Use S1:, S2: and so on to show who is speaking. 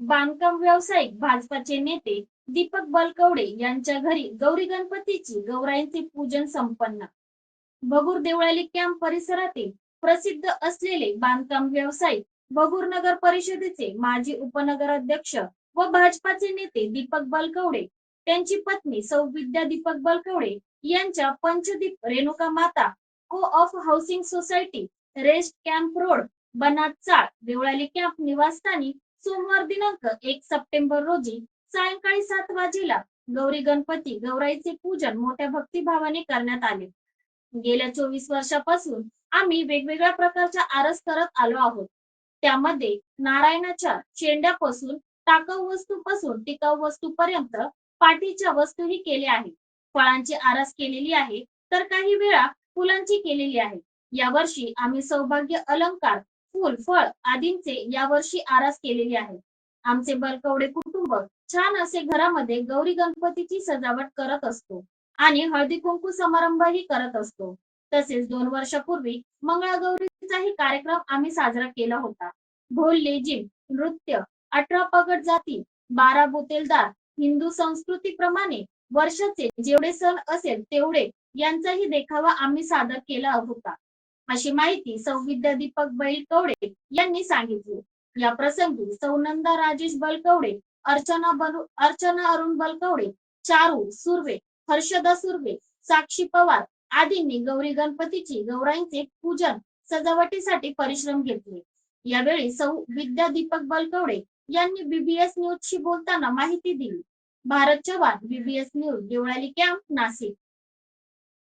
S1: बांधकाम व्यावसायिक भाजपाचे नेते दीपक बलकवडे यांच्या घरी गौरी गणपतीची गौराईंचे पूजन संपन्न. भगूर देवळाली कॅम्प परिसरातील प्रसिद्ध असलेले बांधकाम व्यावसायिक भगूर नगर परिषदेचे माजी उपनगराध्यक्ष व भाजपाचे नेते दीपक बलकवडे त्यांची पत्नी सौ विद्या दीपक बलकवडे यांच्या Panchdeep Renuka Mata co op housing society rest camp road Banat chawl Deolali camp निवासस्थानी सोमवार दिनांक एक सप्टेंबर रोजी सायंकाळी सात वाजेला गौरी गणपती गौराईचे पूजन मोठ्या भक्तिभावाने करण्यात आले. गेल्या चोवीस वर्षापासून आम्ही वेगवेगळ्या प्रकारच्या आरस करत आलो आहोत. त्यामध्ये नारायणाच्या शेंड्यापासून टाकाऊ वस्तूपासून टिकाऊ वस्तूपर्यंत पाठीच्या वस्तूही केल्या आहेत. फळांची आरस केलेली आहे तर काही वेळा फुलांची केलेली आहे. यावर्षी आम्ही सौभाग्य अलंकार फुल फळ आदींचे यावर्षी आरास केलेली आहे. आमचे बलकवडे कुटुंब छान असे घरामध्ये गौरी गणपतीची सजावट करत असतो आणि हळदी कुंकू समारंभही करत असतो. तसेच दोन वर्षापूर्वी मंगळागौरीचाही कार्यक्रम आम्ही साजरा केला होता. ढोल लेजिम नृत्य अठरा पगड जाती बारा बुतेलदार हिंदू संस्कृतीप्रमाणे वर्षाचे जेवढे सण असेल तेवढे यांचाही देखावा आम्ही सादर केला होता. अशी माहिती सौविद्या दीपक बैलकवडे यांनी सांगितली. या प्रसंगी सौनंदा राजेश बलकवडे अर्चना बल अर्चना अरुण बलकवडे चारू सुर्वे हर्षदा सुर्वे साक्षी पवार आदींनी गौरी गणपतीची गौराईंचे पूजन सजावटीसाठी परिश्रम घेतले. यावेळी सौ विद्या दीपक बलकवडे यांनी बीबीएस न्यूज शी बोलताना माहिती दिली. Bharat Chavan BBS news Deolali camp Nashik.